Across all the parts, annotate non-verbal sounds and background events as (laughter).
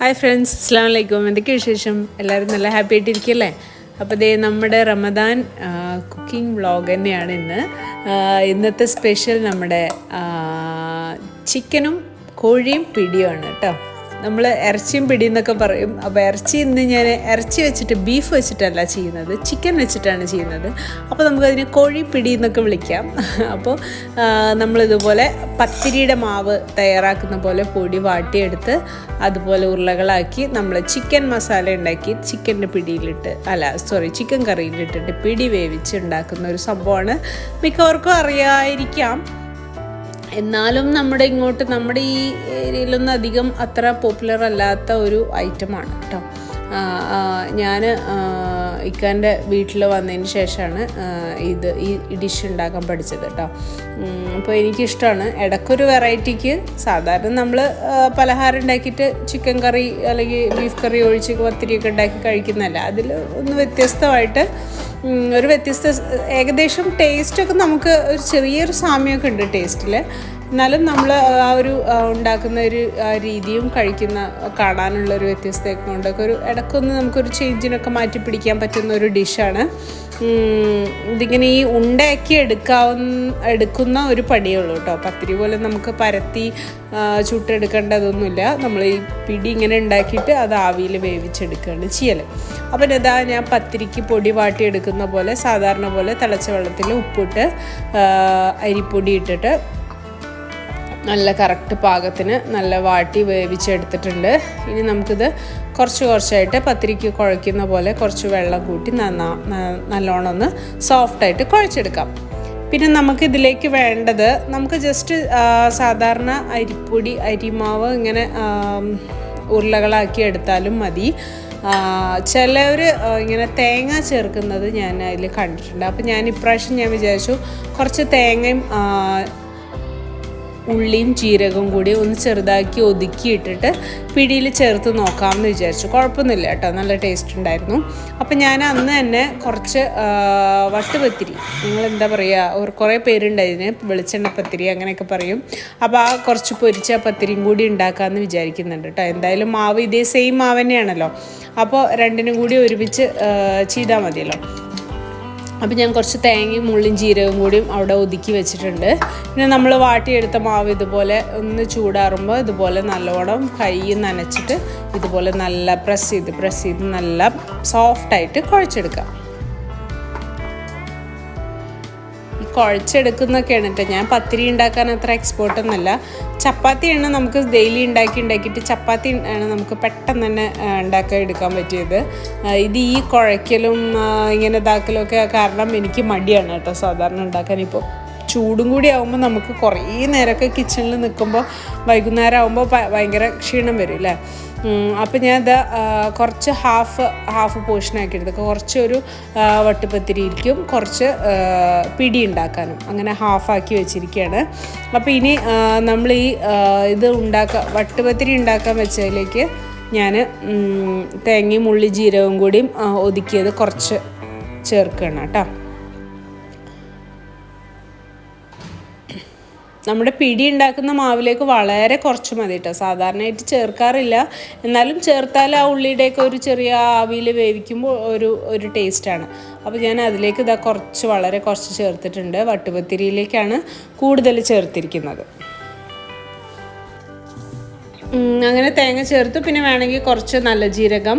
Hi friends അസ്സാം വലൈക്കും എന്തൊക്കെ വിശേഷം? എല്ലാവരും നല്ല ഹാപ്പി ആയിട്ടിരിക്കല്ലേ? അപ്പോൾ ദേ നമ്മുടെ റമദാൻ കുക്കിംഗ് വ്ളോഗ് തന്നെയാണ് ഇന്ന്. ഇന്നത്തെ സ്പെഷ്യൽ നമ്മുടെ ചിക്കനും കോഴിയും പിടിയുമാണ് കേട്ടോ. നമ്മൾ ഇറച്ചിയും പിടിയെന്നൊക്കെ പറയും. അപ്പോൾ ഇറച്ചി ഇന്ന് ഞാൻ ഇറച്ചി വെച്ചിട്ട് ബീഫ് വെച്ചിട്ടല്ല ചെയ്യുന്നത്. ചിക്കൻ വെച്ചിട്ടാണ് ചെയ്യുന്നത്. അപ്പോൾ നമുക്കതിനെ കോഴി പിടി എന്നൊക്കെ വിളിക്കാം. (laughs) അപ്പോൾ നമ്മളിതുപോലെ പത്തിരിയുടെ മാവ് തയ്യാറാക്കുന്ന പോലെ പൊടി വാട്ടിയെടുത്ത് അതുപോലെ ഉരുളകളാക്കി നമ്മൾ ചിക്കൻ മസാല ഉണ്ടാക്കി ചിക്കന്റെ പിടിയിലിട്ട് അല്ല സോറി ചിക്കൻ കറിയിലിട്ടിട്ട് പിടി വേവിച്ച് ഉണ്ടാക്കുന്ന ഒരു സംഭവമാണ്. മിക്കവർക്കും അറിയായിരിക്കാം. എന്നാലും നമ്മുടെ ഇങ്ങോട്ട് നമ്മുടെ ഈ ഏരിയയിലൊന്നും അധികം അത്ര പോപ്പുലർ അല്ലാത്ത ഒരു ഐറ്റമാണ് കേട്ടോ ഞാൻ ഇക്കാന്റെ വീട്ടിൽ വന്നതിന് ശേഷമാണ് ഇത് ഈ ഡിഷ് ഉണ്ടാക്കാൻ പഠിച്ചത് കേട്ടോ അപ്പോൾ എനിക്കിഷ്ടമാണ് ഇടയ്ക്കൊരു വെറൈറ്റിക്ക് സാധാരണ നമ്മൾ പലഹാരം ഉണ്ടാക്കിയിട്ട് ചിക്കൻ കറി അല്ലെങ്കിൽ ബീഫ് കറി ഒഴിച്ച് പത്തിരിയൊക്കെ ഉണ്ടാക്കി കഴിക്കുന്നതല്ല. അതിൽ ഒന്ന് വ്യത്യസ്തമായിട്ട് ഒരു വ്യത്യസ്ത ഏകദേശം ടേസ്റ്റൊക്കെ നമുക്ക് ഒരു ചെറിയൊരു സാമ്യമൊക്കെ ഉണ്ട് ടേസ്റ്റിൽ എന്നാലും നമ്മൾ ആ ഒരു ഉണ്ടാക്കുന്ന ഒരു രീതിയും കഴിക്കുന്ന കാണാനുള്ള ഒരു വ്യത്യസ്തയൊക്കെ കൊണ്ടൊക്കെ ഒരു ഇടയ്ക്കൊന്ന് നമുക്കൊരു ചേഞ്ചിനൊക്കെ മാറ്റി പിടിക്കാൻ പറ്റുന്ന ഒരു ഡിഷാണ്. ഇതിങ്ങനെ ഈ ഉണ്ടയാക്കി എടുക്കാവുന്ന എടുക്കുന്ന ഒരു പടിയേ ഉള്ളൂ കേട്ടോ പത്തിരി പോലെ നമുക്ക് പരത്തി ചുട്ടെടുക്കേണ്ടതൊന്നുമില്ല. നമ്മൾ ഈ പിടി ഇങ്ങനെ ഉണ്ടാക്കിയിട്ട് അത് ആവിയിൽ വേവിച്ചെടുക്കുകയാണ് ചെയ്യൽ അപ്പം ഇതാ ഞാൻ പത്തിരിക്ക് പൊടി വാട്ടി എടുക്കുന്ന പോലെ സാധാരണ പോലെ തിളച്ച വെള്ളത്തിൽ ഉപ്പിട്ട് അരിപ്പൊടി ഇട്ടിട്ട് നല്ല കറക്റ്റ് പാകത്തിന് നല്ല വാട്ടി വേവിച്ചെടുത്തിട്ടുണ്ട്. ഇനി നമുക്കിത് കുറച്ച് കുറച്ചായിട്ട് പത്തിരിക്ക് കുഴയ്ക്കുന്ന പോലെ കുറച്ച് വെള്ളം കൂട്ടി നന്നാ നല്ലോണം ഒന്ന് സോഫ്റ്റായിട്ട് കുഴച്ചെടുക്കാം. പിന്നെ നമുക്ക് ഇതിലേക്ക് വേണ്ടത് നമുക്ക് ജസ്റ്റ് സാധാരണ അരിപ്പൊടി അരിമാവ് ഇങ്ങനെ ഉരുളകളാക്കി എടുത്താലും മതി. ചിലവർ ഇങ്ങനെ തേങ്ങ ചേർക്കുന്നത് ഞാൻ അതിൽ കണ്ടിട്ടുണ്ട്. അപ്പോൾ ഞാൻ ഇപ്രാവശ്യം ഞാൻ വിചാരിച്ചു കുറച്ച് തേങ്ങയും ഉള്ളിയും ജീരകവും കൂടി ഒന്ന് ചെറുതാക്കി ഒതുക്കിയിട്ടിട്ട് പിടിയിൽ ചേർത്ത് നോക്കാമെന്ന് വിചാരിച്ചു. കുഴപ്പമൊന്നുമില്ല കേട്ടോ. നല്ല ടേസ്റ്റ് ഉണ്ടായിരുന്നു. അപ്പം ഞാൻ അന്ന് തന്നെ കുറച്ച് വട്ടുപത്തിരി. നിങ്ങൾ എന്താ പറയുക ഒരു കുറേ പേരുണ്ട് അതിന്. വെളിച്ചെണ്ണ പത്തിരി അങ്ങനെയൊക്കെ പറയും. അപ്പോൾ ആ കുറച്ച് പൊരിച്ച പത്തിരിയും കൂടി ഉണ്ടാക്കാമെന്ന് വിചാരിക്കുന്നുണ്ട് കേട്ടോ. എന്തായാലും മാവ് ഇതേ സെയിം മാവ് തന്നെയാണല്ലോ. അപ്പോൾ രണ്ടിനും കൂടി ഒരുമിച്ച് ചെയ്താൽ മതിയല്ലോ. അപ്പോൾ ഞാൻ കുറച്ച് തേങ്ങയും മുള്ളും ജീരകവും കൂടിയും അവിടെ ഒതുക്കി വെച്ചിട്ടുണ്ട്. പിന്നെ നമ്മൾ വാട്ടിയെടുത്ത മാവ് ഇതുപോലെ ഒന്ന് ചൂടാറുമ്പോൾ ഇതുപോലെ നല്ലോണം കൈ നനച്ചിട്ട് ഇതുപോലെ നല്ല പ്രസ് ചെയ്ത് പ്രസ് ചെയ്ത് നല്ല സോഫ്റ്റായിട്ട് കുഴച്ചെടുക്കാം കുഴച്ചെടുക്കുന്നൊക്കെയാണ് കേട്ടോ ഞാൻ പത്തിരി ഉണ്ടാക്കാൻ അത്ര എക്സ്പേർട്ട് ഒന്നുമല്ല. ചപ്പാത്തിയാണ് നമുക്ക് ഡെയിലി ഉണ്ടാക്കി ഉണ്ടാക്കിയിട്ട് ചപ്പാത്തി ആണ് നമുക്ക് പെട്ടെന്ന് തന്നെ ഉണ്ടാക്കാൻ എടുക്കാൻ പറ്റിയത്. ഇത് ഈ കുഴയ്ക്കലും ഇങ്ങനെ ഇതാക്കലും ഒക്കെ കാരണം എനിക്ക് മടിയാണ് കേട്ടോ സാധാരണ ഉണ്ടാക്കാൻ. ഇപ്പോൾ ചൂടും കൂടി ആകുമ്പോൾ നമുക്ക് കുറേ നേരമൊക്കെ കിച്ചണിൽ നിൽക്കുമ്പോൾ വൈകുന്നേരം ആകുമ്പോൾ ഭയങ്കര ക്ഷീണം വരും അല്ലേ അപ്പം ഞാൻ ഇത് കുറച്ച് ഹാഫ് ഹാഫ് പോർഷനാക്കി എടുത്ത് കുറച്ചൊരു ആ, വട്ടുപത്തിരിയിരിക്കും കുറച്ച് പിടി ഉണ്ടാക്കാനും. അങ്ങനെ ഹാഫാക്കി വെച്ചിരിക്കുകയാണ് അപ്പോൾ ഇനി നമ്മൾ ഈ ഇത് ഉണ്ടാക്കുക വട്ടുപത്തിരി ഉണ്ടാക്കാൻ വെച്ചതിലേക്ക് ഞാൻ തേങ്ങയും ഉള്ളി ജീരകവും കൂടിയും ഒതുക്കിയത് കുറച്ച് ചേർക്കണം കേട്ടോ. നമ്മുടെ പിടി ഉണ്ടാക്കുന്ന മാവിലേക്ക് വളരെ കുറച്ച് മതി കേട്ടോ സാധാരണയായിട്ട് ചേർക്കാറില്ല. എന്നാലും ചേർത്താൽ ആ ഉള്ളിയുടെയൊക്കെ ഒരു ചെറിയ ആവിയിൽ വേവിക്കുമ്പോൾ ഒരു ഒരു ടേസ്റ്റാണ് അപ്പോൾ ഞാൻ അതിലേക്ക് ഇതാ കുറച്ച് വളരെ കുറച്ച് ചേർത്തിട്ടുണ്ട്. വട്ടുപത്തിരിയിലേക്കാണ് കൂടുതൽ ചേർത്തിരിക്കുന്നത്. അങ്ങനെ തേങ്ങ ചേർത്തു. പിന്നെ വേണമെങ്കിൽ കുറച്ച് നല്ല ജീരകം.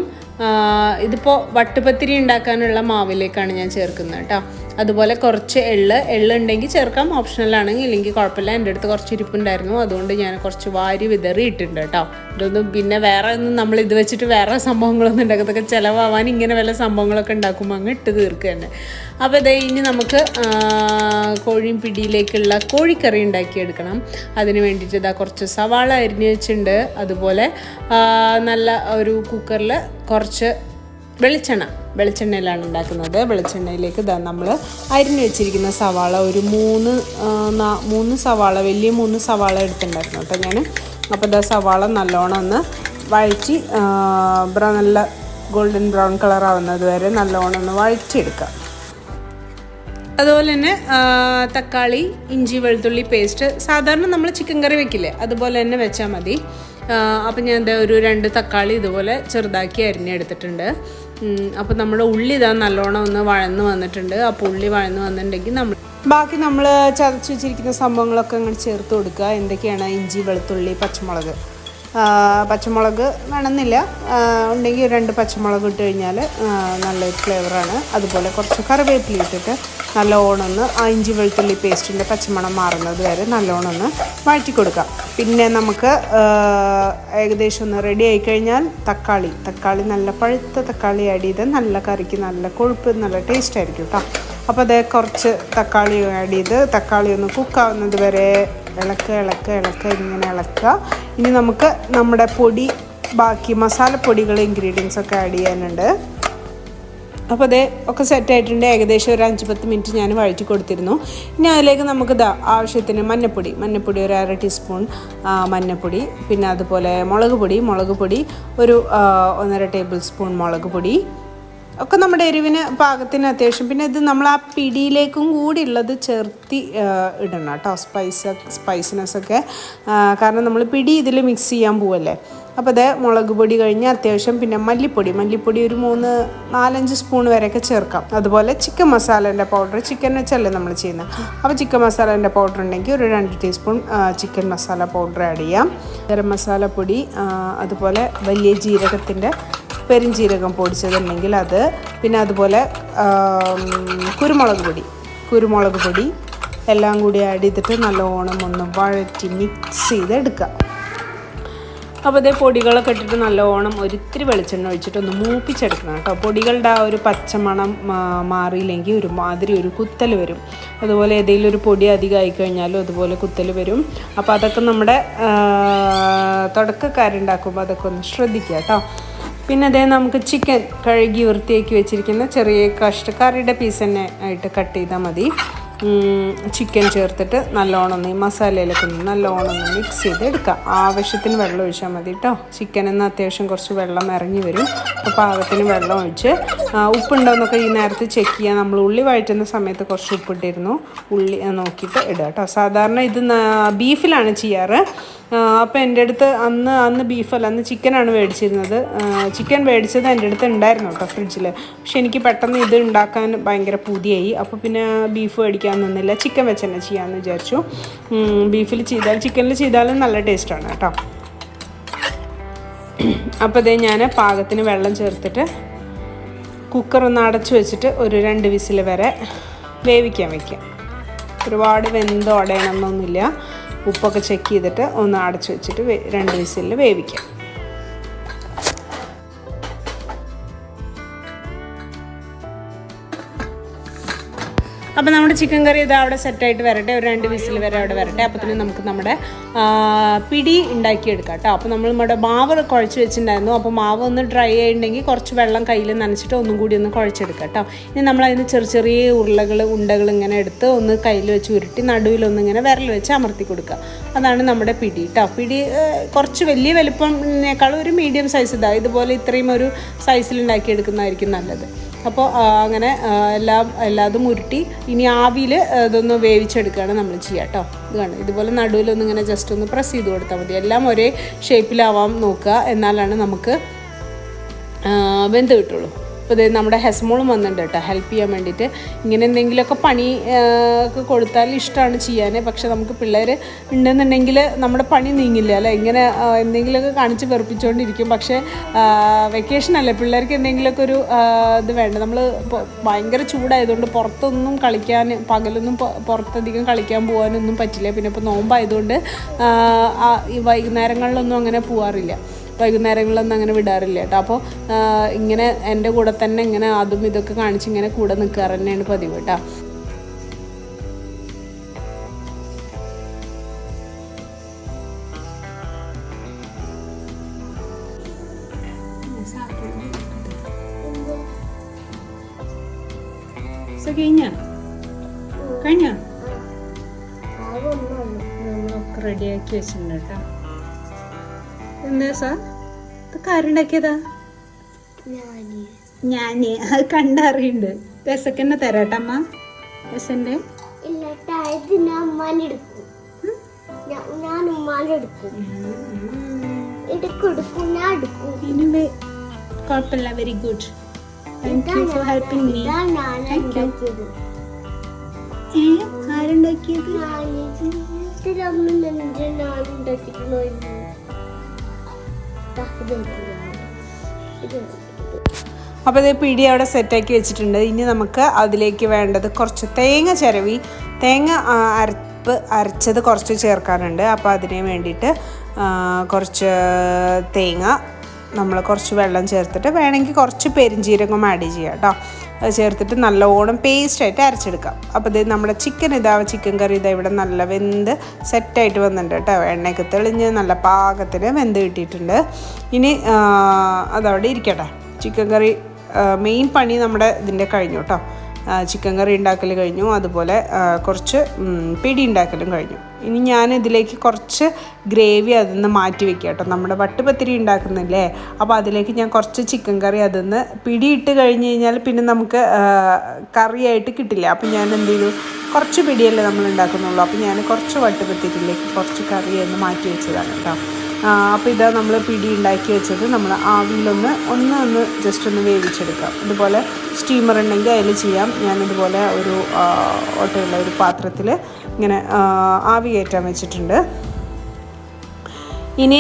ഇതിപ്പോൾ വട്ടുപത്തിരി ഉണ്ടാക്കാനുള്ള മാവിലേക്കാണ് ഞാൻ ചേർക്കുന്നത് കേട്ടോ അതുപോലെ കുറച്ച് എള്ള് എള്ള് ഉണ്ടെങ്കിൽ ചേർക്കാം. ഓപ്ഷണലാണെങ്കിൽ ഇല്ലെങ്കിൽ കുഴപ്പമില്ല. എന്റെ അടുത്ത് കുറച്ച് ഇരിപ്പുണ്ടായിരുന്നു. അതുകൊണ്ട് ഞാൻ കുറച്ച് വാരി വിതറി ഇട്ടിട്ടുണ്ട് കേട്ടോ. ഇതൊന്നും പിന്നെ വേറെ ഒന്നും നമ്മൾ ഇത് വെച്ചിട്ട് വേറെ സംഭവങ്ങളൊന്നും ഉണ്ടാക്കത്തൊക്കെ ചിലവാവാൻ ഇങ്ങനെ വല്ല സംഭവങ്ങളൊക്കെ ഉണ്ടാക്കുമ്പോൾ അങ്ങ് ഇട്ട് തീർക്കുക തന്നെ. അപ്പോൾ ഇതേ ഇനി നമുക്ക് കോഴിയും പിടിയിലേക്കുള്ള കോഴിക്കറി ഉണ്ടാക്കിയെടുക്കണം. അതിന് വേണ്ടിയിട്ട് ഇതാ കുറച്ച് സവാള അരിഞ്ഞ് വെച്ചിട്ടുണ്ട്. അതുപോലെ നല്ല ഒരു കുക്കറിൽ കുറച്ച് വെളിച്ചെണ്ണ വെളിച്ചെണ്ണയിലാണ് ഉണ്ടാക്കുന്നത്. വെളിച്ചെണ്ണയിലേക്ക് നമ്മൾ അരിഞ്ഞു വെച്ചിരിക്കുന്ന സവാള ഒരു മൂന്ന് മൂന്ന് സവാള വലിയ മൂന്ന് സവാള എടുത്തിട്ടുണ്ടായിരുന്നു കേട്ടോ ഞാൻ അപ്പോൾ ഇതാ സവാള നല്ലോണം ഒന്ന് വഴറ്റി ബ്ര നല്ല ഗോൾഡൻ ബ്രൗൺ കളർ ആവുന്നത് വരെ നല്ലോണം ഒന്ന് വഴറ്റിയെടുക്കുക അതുപോലെ തന്നെ തക്കാളി ഇഞ്ചി വെളുത്തുള്ളി പേസ്റ്റ് സാധാരണ നമ്മൾ ചിക്കൻ കറി വെക്കില്ലേ അതുപോലെ തന്നെ വെച്ചാൽ മതി. അപ്പം ഞാൻ ഒരു രണ്ട് തക്കാളി ഇതുപോലെ ചെറുതാക്കി അരിഞ്ഞെടുത്തിട്ടുണ്ട്. അപ്പോൾ നമ്മുടെ ഉള്ളി ഇതാ നല്ലോണം ഒന്ന് വഴന്ന് വന്നിട്ടുണ്ട്. അപ്പോൾ ഉള്ളി വഴന്ന് വന്നിട്ടുണ്ടെങ്കിൽ നമ്മൾ ബാക്കി നമ്മൾ ചതച്ച് വെച്ചിരിക്കുന്ന സംഭവങ്ങളൊക്കെ അങ്ങോട്ട് ചേർത്ത് കൊടുക്കുക. എന്തൊക്കെയാണ് ഇഞ്ചി വെളുത്തുള്ളി പച്ചമുളക്. പച്ചമുളക് വേണമെന്നില്ല. ഉണ്ടെങ്കിൽ രണ്ട് പച്ചമുളക് ഇട്ട് കഴിഞ്ഞാൽ നല്ലൊരു ഫ്ലേവറാണ് അതുപോലെ കുറച്ച് കറിവേപ്പില ഇട്ടിട്ട് നല്ലോണമൊന്ന് ഇഞ്ചി വെളുത്തുള്ളി പേസ്റ്റിന്റെ പച്ചമണം മാറുന്നത് വരെ നല്ലോണം ഒന്ന് വഴറ്റി കൊടുക്കാം. പിന്നെ നമുക്ക് ഏകദേശം ഒന്ന് റെഡി ആയി കഴിഞ്ഞാൽ തക്കാളി. തക്കാളി നല്ല പഴുത്ത തക്കാളി ആഡ് ചെയ്ത് നല്ല കറിക്ക് നല്ല കൊഴുപ്പ് നല്ല ടേസ്റ്റ് ആയിരിക്കും കേട്ടോ അപ്പോൾ അതേ കുറച്ച് തക്കാളി ആഡ് ചെയ്ത് തക്കാളി ഒന്ന് കുക്കാവുന്നത് വരെ ഇളക്കുക ഇളക്കുക ഇളക്കുക ഇങ്ങനെ ഇളക്കുക. ഇനി നമുക്ക് നമ്മുടെ പൊടി ബാക്കി മസാലപ്പൊടികൾ ഇൻഗ്രീഡിയൻസ് ഒക്കെ ആഡ് ചെയ്യാനുണ്ട്. അപ്പോൾ അതേ ഒക്കെ സെറ്റ് ആയിട്ടുണ്ട്. ഏകദേശം ഒരു അഞ്ച് പത്ത് മിനിറ്റ് ഞാൻ വഴറ്റി കൊടുത്തിരുന്നു. ഇനി അതിലേക്ക് നമുക്ക് ഇതാ ആവശ്യത്തിന് മഞ്ഞപ്പൊടി. മഞ്ഞപ്പൊടി ഒരു അര ടീസ്പൂൺ മഞ്ഞപ്പൊടി. പിന്നെ അതുപോലെ മുളക് പൊടി മുളക് പൊടി ഒരു ഒന്നര ടേബിൾ സ്പൂൺ മുളക് പൊടി. ഒക്കെ നമ്മുടെ എരിവിന് പാകത്തിന് അത്യാവശ്യം. പിന്നെ ഇത് നമ്മൾ ആ പിടിയിലേക്കും കൂടി ഉള്ളത് ചേർത്തി ഇടണം കേട്ടോ സ്പൈസ് സ്പൈസിനെസ് ഒക്കെ. കാരണം നമ്മൾ പിടി ഇതിൽ മിക്സ് ചെയ്യാൻ പോവല്ലേ. അപ്പോൾ അതേ മുളക് പൊടി കഴിഞ്ഞ് അത്യാവശ്യം പിന്നെ മല്ലിപ്പൊടി. മല്ലിപ്പൊടി ഒരു മൂന്ന് നാലഞ്ച് സ്പൂൺ വരെയൊക്കെ ചേർക്കാം. അതുപോലെ ചിക്കൻ മസാലേന്റെ പൗഡർ ചിക്കൻ വെച്ചല്ലേ നമ്മൾ ചെയ്യുന്നത്? അപ്പോൾ ചിക്കൻ മസാലേന്റെ പൗഡർ ഉണ്ടെങ്കിൽ ഒരു രണ്ട് teaspoon chicken masala powder add ചെയ്യാം. ഗരം മസാല പൊടി അതുപോലെ വലിയ ജീരകത്തിന്റെ പെരിഞ്ജീരകം പൊടിച്ചതുണ്ടെങ്കിൽ അത് പിന്നെ അതുപോലെ കുരുമുളക് പൊടി. കുരുമുളക് പൊടി എല്ലാം കൂടി ആഡ് ചെയ്തിട്ട് നല്ലോണം ഒന്ന് വഴറ്റി മിക്സ് ചെയ്ത് എടുക്കുക അപ്പോൾ ഇതേ പൊടികളൊക്കെ ഇട്ടിട്ട് നല്ലോണം ഒരിത്തിരി വെളിച്ചെണ്ണ ഒഴിച്ചിട്ട് ഒന്ന് മൂപ്പിച്ചെടുക്കണം കേട്ടോ. പൊടികളുടെ ആ ഒരു പച്ചമണം മാറിയില്ലെങ്കിൽ ഒരു മാതിരി ഒരു കുത്തൽ വരും. അതുപോലെ ഏതെങ്കിലും ഒരു പൊടി അധികമായി കഴിഞ്ഞാലും അതുപോലെ കുത്തൽ വരും. അപ്പോൾ അതൊക്കെ നമ്മുടെ തുടക്കക്കാരുണ്ടാക്കുമ്പോൾ അതൊക്കെ ഒന്ന് ശ്രദ്ധിക്കുക കേട്ടോ. പിന്നെ അതേ നമുക്ക് ചിക്കൻ കഴുകി വൃത്തിയാക്കി വെച്ചിരിക്കുന്ന ചെറിയ കഷ്ട കറിയുടെ പീസ് തന്നെ ആയിട്ട് കട്ട് ചെയ്താൽ മതി. ചിക്കൻ ചേർത്തിട്ട് നല്ലോണം ഈ മസാലയിലൊക്കെ ഒന്ന് നല്ലോണം ഒന്ന് മിക്സ് ചെയ്ത് എടുക്കാം ആവശ്യത്തിന് വെള്ളം ഒഴിച്ചാൽ മതി കേട്ടോ ചിക്കനെന്ന് നിന്ന് അത്യാവശ്യം കുറച്ച് വെള്ളം ഇറങ്ങി വരും. അപ്പോൾ പാകത്തിന് വെള്ളം ഒഴിച്ച് ഉപ്പുണ്ടോയെന്നൊക്കെ ഈ നേരത്തെ ചെക്ക് ചെയ്യാൻ നമ്മൾ ഉള്ളി വഴറ്റുന്ന സമയത്ത് കുറച്ച് ഉപ്പിട്ടിരുന്നു. ഉള്ളി നോക്കിയിട്ട് ഇടുക കേട്ടോ സാധാരണ ഇത് ബീഫിലാണ് ചെയ്യാറ്. അപ്പോൾ എന്റെ അടുത്ത് അന്ന് അന്ന് ബീഫല്ല അന്ന് ചിക്കനാണ് മേടിച്ചിരുന്നത്. ചിക്കൻ മേടിച്ചത് എന്റെ അടുത്ത് ഉണ്ടായിരുന്നു കേട്ടോ ഫ്രിഡ്ജിൽ പക്ഷെ എനിക്ക് പെട്ടെന്ന് ഇത് ഉണ്ടാക്കാൻ ഭയങ്കര പുതിയായി. അപ്പോൾ പിന്നെ ബീഫ് മേടിക്കാൻ നിന്നില്ല. ചിക്കൻ വെച്ച് തന്നെ ചെയ്യാമെന്ന് വിചാരിച്ചു. ബീഫിൽ ചെയ്താൽ ചിക്കനിൽ ചെയ്താലും നല്ല ടേസ്റ്റാണ് കേട്ടോ. അപ്പോൾ ഇതേ ഞാൻ പാകത്തിന് വെള്ളം ചേർത്തിട്ട് കുക്കർ ഒന്ന് അടച്ചു വെച്ചിട്ട് ഒരു രണ്ട് വിസിൽ വരെ വേവിക്കാൻ വയ്ക്കാം ഒരുപാട് വെന്തോ അടയണമെന്നൊന്നുമില്ല ഉപ്പൊക്കെ ചെക്ക് ചെയ്തിട്ട് ഒന്ന് അടച്ചു വെച്ചിട്ട് രണ്ട് വിസിലിൽ വേവിക്കാം. അപ്പോൾ നമ്മുടെ ചിക്കൻ കറി ഇത് അവിടെ സെറ്റായിട്ട് വരട്ടെ. ഒരു രണ്ട് വിസിൽ വരെ അവിടെ വരട്ടെ. അപ്പത്തിന് നമുക്ക് നമ്മുടെ പിടി ഉണ്ടാക്കിയെടുക്കാം കേട്ടോ. അപ്പോൾ നമ്മൾ നമ്മുടെ മാവ് കുഴച്ച് വെച്ചിട്ടുണ്ടായിരുന്നു. അപ്പോൾ മാവ് ഒന്ന് ഡ്രൈ ആയിട്ടുണ്ടെങ്കിൽ കുറച്ച് വെള്ളം കയ്യിൽ നനച്ചിട്ട് ഒന്നും കൂടി ഒന്ന് കുഴച്ചെടുക്കാം കേട്ടോ. ഇനി നമ്മൾ അതിന് ചെറിയ ചെറിയ ഉരുളകൾ ഉണ്ടകൾ ഇങ്ങനെ എടുത്ത് ഒന്ന് കയ്യിൽ വെച്ച് ഉരുട്ടി നടുവിലൊന്ന് ഇങ്ങനെ വിരൽ വെച്ച് അമർത്തി കൊടുക്കുക. അതാണ് നമ്മുടെ പിടി കേട്ടോ. പിടി കുറച്ച് വലിയ വലിപ്പത്തിനേക്കാളും ഒരു മീഡിയം സൈസ് ഇതാണ് ഇതുപോലെ ഇത്രയും ഒരു സൈസിൽ ഉണ്ടാക്കിയെടുക്കുന്നതായിരിക്കും നല്ലത്. അപ്പോൾ അങ്ങനെ എല്ലാം എല്ലാതും ഉരുട്ടി ഇനി ആവിയിൽ ഇതൊന്ന് വേവിച്ചെടുക്കുകയാണ് നമ്മൾ ചെയ്യുക കേട്ടോ. ഇത് കാണും ഇതുപോലെ നടുവിലൊന്ന് ഇങ്ങനെ ജസ്റ്റ് ഒന്ന് പ്രസ് ചെയ്ത് കൊടുത്താൽ മതി. എല്ലാം ഒരേ ഷേപ്പിലാവാൻ നോക്കുക. എന്നാലാണ് നമുക്ക് വെന്ത് കിട്ടുള്ളൂ. അപ്പോൾ ഇത് നമ്മുടെ ഹെസ്മോളും വന്നിട്ടുണ്ട് കേട്ടോ ഹെൽപ്പ് ചെയ്യാൻ വേണ്ടിയിട്ട്. ഇങ്ങനെ എന്തെങ്കിലുമൊക്കെ പണി ഒക്കെ കൊടുത്താൽ ഇഷ്ടമാണ് ചെയ്യാൻ പക്ഷെ നമുക്ക് പിള്ളേർ ഉണ്ടെന്നുണ്ടെങ്കിൽ നമ്മുടെ പണി നീങ്ങില്ല അല്ലേ? ഇങ്ങനെ എന്തെങ്കിലുമൊക്കെ കാണിച്ച് വെറുപ്പിച്ചുകൊണ്ടിരിക്കും. പക്ഷേ വെക്കേഷൻ അല്ലേ? പിള്ളേർക്ക് എന്തെങ്കിലുമൊക്കെ ഒരു ഇത് വേണ്ട. നമ്മൾ ഭയങ്കര ചൂടായതുകൊണ്ട് പുറത്തൊന്നും കളിക്കാൻ പകലൊന്നും പുറത്തധികം കളിക്കാൻ പോകാനൊന്നും പറ്റില്ല. പിന്നെ ഇപ്പോൾ നോമ്പായതുകൊണ്ട് വൈകുന്നേരങ്ങളിലൊന്നും അങ്ങനെ പോകാറില്ല വൈകുന്നേരങ്ങളിലൊന്നും അങ്ങനെ വിടാറില്ല കേട്ടോ അപ്പോൾ ഇങ്ങനെ എന്റെ കൂടെ തന്നെ ഇങ്ങനെ അതും ഇതൊക്കെ കാണിച്ച് ഇങ്ങനെ കൂടെ നിൽക്കാറ് തന്നെയാണ് പതിവ് കേട്ടോ കഴിഞ്ഞ? കഴിഞ്ഞ? റെഡിയാക്കി വെച്ചിട്ടുണ്ട് കേട്ടോ എന്താ സാർ? ഇത് കാരുണ്ടാക്കിയതാ? ഞാൻ. അത് കണ്ടറിയുണ്ട്. രസക്കെന്നെ തരാട്ടമ്മ രസന്റെ ഇല്ലട്ടാ ഇത് ഞാൻ എടുക്കും. എനിവേ കുഴപ്പമില്ല very good thank you for helping me you. ഉണ്ടാക്കിയത്. ഏ ആരുണ്ടാക്കിയത്? ഞാൻ ജീവിതത്തിൽ അപ്പോൾ ഇത് പിടി അവിടെ സെറ്റാക്കി വെച്ചിട്ടുണ്ട്. ഇനി നമുക്ക് അതിലേക്ക് വേണ്ടത് കുറച്ച് തേങ്ങ ചിരവി തേങ്ങ അരപ്പ് അരച്ചത് കുറച്ച് ചേർക്കാനുണ്ട്. അപ്പോൾ അതിന് വേണ്ടിയിട്ട് കുറച്ച് തേങ്ങ നമ്മൾ കുറച്ച് വെള്ളം ചേർത്തിട്ട് വേണമെങ്കിൽ കുറച്ച് പെരിഞ്ചീരകം ആഡ് ചെയ്യാം കേട്ടോ അത് ചേർത്തിട്ട് നല്ലോണം പേസ്റ്റായിട്ട് അരച്ചെടുക്കാം. അപ്പോൾ ഇത് നമ്മുടെ ചിക്കൻ ഇതാ ചിക്കൻ കറി ഇതാ ഇവിടെ നല്ല വെന്ത് സെറ്റായിട്ട് വന്നിട്ടുണ്ട് കേട്ടോ എണ്ണയൊക്കെ തെളിഞ്ഞ് നല്ല പാകത്തിന് വെന്ത് കിട്ടിയിട്ടുണ്ട്. ഇനി അതവിടെ ഇരിക്കട്ടെ. ചിക്കൻ കറി മെയിൻ പണി നമ്മുടെ ഇതിന്റെ കഴിഞ്ഞു കേട്ടോ ചിക്കൻ കറി ഉണ്ടാക്കൽ കഴിഞ്ഞു. അതുപോലെ കുറച്ച് പിടി ഉണ്ടാക്കലും കഴിഞ്ഞു. ഇനി ഞാൻ ഇതിലേക്ക് കുറച്ച് ഗ്രേവി അതിൽ നിന്ന് മാറ്റി വെക്കുക കേട്ടോ. നമ്മുടെ വട്ടുപത്തിരി ഉണ്ടാക്കുന്നില്ലേ? അപ്പോൾ അതിലേക്ക് ഞാൻ കുറച്ച് ചിക്കൻ കറി അതിൽ നിന്ന് പിടിയിട്ട് കഴിഞ്ഞ് കഴിഞ്ഞാൽ പിന്നെ നമുക്ക് കറിയായിട്ട് കിട്ടില്ല. അപ്പോൾ ഞാൻ എന്ത് ചെയ്തു? കുറച്ച് പിടിയല്ലേ നമ്മൾ ഉണ്ടാക്കുന്നുള്ളൂ. അപ്പോൾ ഞാൻ കുറച്ച് വട്ടുപത്തിരിയിലേക്ക് കുറച്ച് കറി എന്ന് മാറ്റി വെച്ചതാണ് കേട്ടോ. അപ്പോൾ ഇതാ നമ്മൾ പിടി ഉണ്ടാക്കി വെച്ചത്. നമ്മൾ ആവിയിലൊന്ന് ഒന്ന് ഒന്ന് ജസ്റ്റ് ഒന്ന് വേവിച്ചെടുക്കാം. ഇതുപോലെ സ്റ്റീമർ ഉണ്ടെങ്കിൽ അതിൽ ചെയ്യാം. ഞാനിതുപോലെ ഒരു ഓട്ടയുള്ള ഒരു പാത്രത്തിൽ ഇങ്ങനെ ആവി കയറ്റാൻ വെച്ചിട്ടുണ്ട്. ഇനി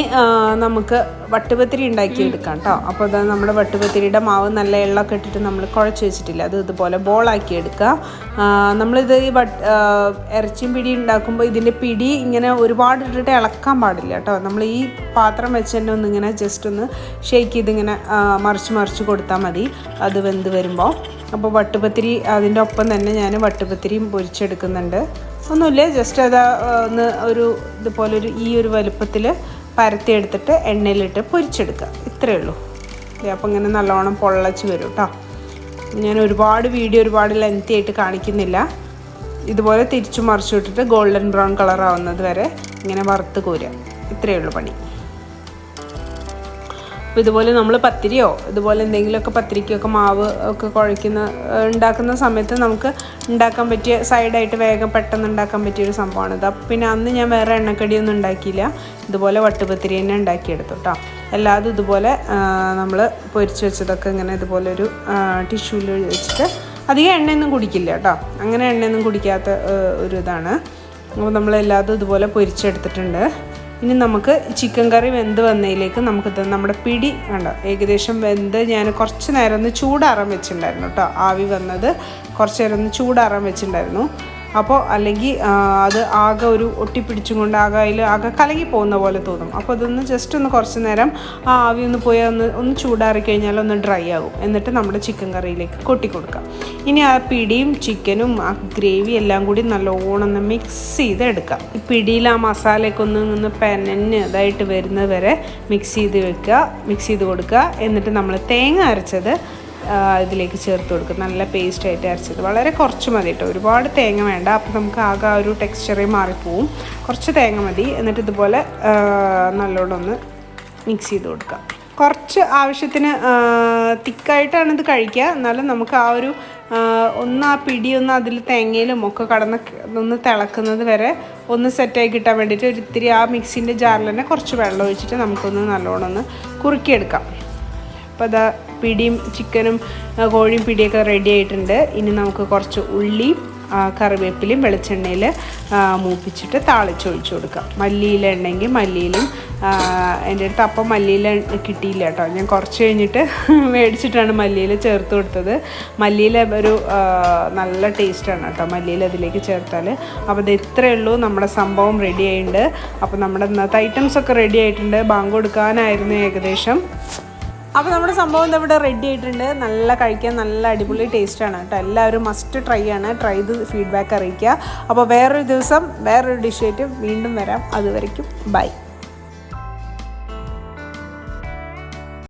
നമുക്ക് വട്ടുപത്തിരി ഉണ്ടാക്കി എടുക്കാം കേട്ടോ അപ്പോൾ അത് നമ്മുടെ വട്ടുപത്തിരിയുടെ മാവ് നല്ല എള്ളൊക്കെ ഇട്ടിട്ട് നമ്മൾ കുഴച്ച് വെച്ചിട്ടില്ല. അത് ഇതുപോലെ ബോളാക്കി എടുക്കുക നമ്മളിത് ഈ വട്ട് ഇറച്ചിയും പിടി ഉണ്ടാക്കുമ്പോൾ ഇതിന്റെ പിടി ഇങ്ങനെ ഒരുപാട് ഇട്ടിട്ട് ഇളക്കാൻ പാടില്ല കേട്ടോ നമ്മൾ ഈ പാത്രം വെച്ച് തന്നെ ഒന്ന് ഇങ്ങനെ ജസ്റ്റ് ഒന്ന് ഷേക്ക് ചെയ്ത് ഇങ്ങനെ ആ, മറിച്ച് മറിച്ച് കൊടുത്താൽ മതി. അത് വെന്ത് വരുമ്പോൾ അപ്പോൾ വട്ടുപത്തിരി അതിന്റെ ഒപ്പം തന്നെ ഞാൻ വട്ടുപത്തിരിയും പൊരിച്ചെടുക്കുന്നുണ്ട്. ഒന്നുമില്ല ജസ്റ്റ് അത് ഒന്ന് ഒരു ഇതുപോലെ ഒരു ഈ ഒരു വലുപ്പത്തിൽ പരത്തിയെടുത്തിട്ട് എണ്ണയിലിട്ട് പൊരിച്ചെടുക്കുക. ഇത്രയേ ഉള്ളൂ. അപ്പോൾ ഇങ്ങനെ നല്ലോണം പൊള്ളച്ച് വരും കേട്ടോ. ഞാൻ ഒരുപാട് വീഡിയോ ഒരുപാട് ലെങ്തി ആയിട്ട് കാണിക്കുന്നില്ല. ഇതുപോലെ തിരിച്ചു മറിച്ചു വിട്ടിട്ട് ഗോൾഡൻ ബ്രൗൺ കളർ ആവുന്നത് വരെ ഇങ്ങനെ വറുത്ത് കോരുക. ഇത്രയേ ഉള്ളൂ പണി. അപ്പോൾ ഇതുപോലെ നമ്മൾ പത്തിരിയോ ഇതുപോലെ എന്തെങ്കിലുമൊക്കെ പത്തിരിക്കൊക്കെ മാവ് ഒക്കെ കുഴയ്ക്കുന്ന ഉണ്ടാക്കുന്ന സമയത്ത് നമുക്ക് ഉണ്ടാക്കാൻ പറ്റിയ സൈഡായിട്ട് വേഗം പെട്ടെന്ന് ഉണ്ടാക്കാൻ പറ്റിയ ഒരു സംഭവമാണിത് അപ്പം പിന്നെ അന്ന് ഞാൻ വേറെ എണ്ണക്കടിയൊന്നും ഉണ്ടാക്കിയില്ല. ഇതുപോലെ വട്ടുപത്തിരി തന്നെ ഉണ്ടാക്കിയെടുത്തു കേട്ടോ അല്ലാതെ ഇതുപോലെ നമ്മൾ പൊരിച്ച് വെച്ചതൊക്കെ ഇങ്ങനെ ഇതുപോലെ ഒരു ടിഷ്യൂവിൽ വെച്ചിട്ട് അധികം എണ്ണയൊന്നും കുടിക്കില്ല കേട്ടോ അങ്ങനെ എണ്ണയൊന്നും കുടിക്കാത്ത ഒരു ഇതാണ്. അപ്പോൾ നമ്മളെല്ലാതും ഇതുപോലെ പൊരിച്ചെടുത്തിട്ടുണ്ട്. ഇനി നമുക്ക് ചിക്കൻ കറി വെന്ത് വന്നതിലേക്ക് നമുക്ക് നമ്മുടെ പിടി കണ്ടോ? ഏകദേശം വെന്ത് ഞാൻ കുറച്ച് നേരം ഒന്ന് ചൂടാറാൻ വെച്ചിട്ടുണ്ടായിരുന്നു കേട്ടോ. ആവി വന്നത് കുറച്ച് നേരം ഒന്ന് ചൂടാറാൻ വെച്ചിട്ടുണ്ടായിരുന്നു. അപ്പോൾ അല്ലെങ്കിൽ അത് ആകെ ഒരു ഒട്ടിപ്പിടിച്ചും കൊണ്ട് ആകെ അതിൽ ആകെ കലങ്ങി പോകുന്ന പോലെ തോന്നും. അപ്പോൾ അതൊന്ന് ജസ്റ്റ് ഒന്ന് കുറച്ച് നേരം ആ ആവി ഒന്ന് പോയി ഒന്ന് ഒന്ന് ചൂടാറി കഴിഞ്ഞാൽ ഒന്ന് ഡ്രൈ ആകും എന്നിട്ട് നമ്മുടെ ചിക്കൻ കറിയിലേക്ക് കൊട്ടി കൊടുക്കാം. ഇനി ആ പിടിയും ചിക്കനും ആ ഗ്രേവി എല്ലാം കൂടി നല്ലോണം ഒന്ന് മിക്സ് ചെയ്ത് എടുക്കാം ഈ പിടിയിൽ ആ മസാലയൊക്കെ ഒന്ന് നിന്ന് പെനഞ്ഞ് ഇതായിട്ട് വരുന്നത് വരെ മിക്സ് ചെയ്ത് വെക്കുക മിക്സ് ചെയ്ത് കൊടുക്കുക. എന്നിട്ട് നമ്മൾ തേങ്ങ അരച്ചത് ഇതിലേക്ക് ചേർത്ത് കൊടുക്കും. നല്ല പേസ്റ്റ് ആയിട്ട് അരച്ചത്. വളരെ കുറച്ച് മതി കേട്ടോ ഒരുപാട് തേങ്ങ വേണ്ട. അപ്പോൾ നമുക്ക് ആകെ ആ ഒരു ടെക്സ്ചറേ മാറിപ്പോവും. കുറച്ച് തേങ്ങ മതി. എന്നിട്ട് ഇതുപോലെ നല്ലോണം ഒന്ന് മിക്സ് ചെയ്ത് കൊടുക്കാം. കുറച്ച് ആവശ്യത്തിന് തിക്കായിട്ടാണ് ഇത് കഴിക്കുക എന്നാലും നമുക്ക് ആ ഒരു ഒന്ന് ആ പിടിയൊന്ന് അതിൽ തേങ്ങയിലും ഒക്കെ കടന്ന് ഒന്ന് തിളക്കുന്നത് വരെ ഒന്ന് സെറ്റായി കിട്ടാൻ വേണ്ടിയിട്ട് ഒരു ഇത്തിരി ആ മിക്സിന്റെ ജാറിൽ തന്നെ കുറച്ച് വെള്ളം ഒഴിച്ചിട്ട് നമുക്കൊന്ന് നല്ലോണം ഒന്ന് കുറുക്കിയെടുക്കാം. അപ്പോൾ അതാ പിടിയും ചിക്കനും കോഴിയും പിടിയൊക്കെ റെഡി ആയിട്ടുണ്ട്. ഇനി നമുക്ക് കുറച്ച് ഉള്ളി കറിവേപ്പിലയും വെളിച്ചെണ്ണയിൽ മൂപ്പിച്ചിട്ട് താളിച്ചൊഴിച്ചു കൊടുക്കാം. മല്ലിയില ഉണ്ടെങ്കിൽ മല്ലിയിലും എന്റെ അടുത്ത് അപ്പം മല്ലിയില കിട്ടിയില്ല കേട്ടോ. ഞാൻ കുറച്ച് കഴിഞ്ഞിട്ട് (laughs) മേടിച്ചിട്ടാണ് മല്ലിയില ചേർത്ത് കൊടുത്തത്. മല്ലിയില ഒരു നല്ല ടേസ്റ്റാണ് കേട്ടോ മല്ലിയില അതിലേക്ക് ചേർത്താൽ. അപ്പോൾ അത് ഇത്രയേ ഉള്ളൂ. നമ്മുടെ സംഭവം റെഡി ആയിട്ടുണ്ട്. അപ്പോൾ നമ്മുടെ ഇന്നത്തെ ഐറ്റംസ് ഒക്കെ റെഡി ആയിട്ടുണ്ട്. ബാങ്ക് കൊടുക്കാനായിരുന്നു ഏകദേശം. അപ്പോൾ നമ്മുടെ സംഭവം ഇവിടെ റെഡി ആയിട്ടുണ്ട്. നല്ല കഴിക്കാൻ നല്ല അടിപൊളി ടേസ്റ്റാണ് കേട്ടോ. എല്ലാവരും മസ്റ്റ് ട്രൈ ആണ്. ട്രൈ ചെയ്ത് ഫീഡ്ബാക്ക് അറിയിക്കുക. അപ്പോൾ വേറൊരു ദിവസം വേറൊരു ഡിഷായിട്ട് വീണ്ടും വരാം. അതുവരയ്ക്കും ബൈ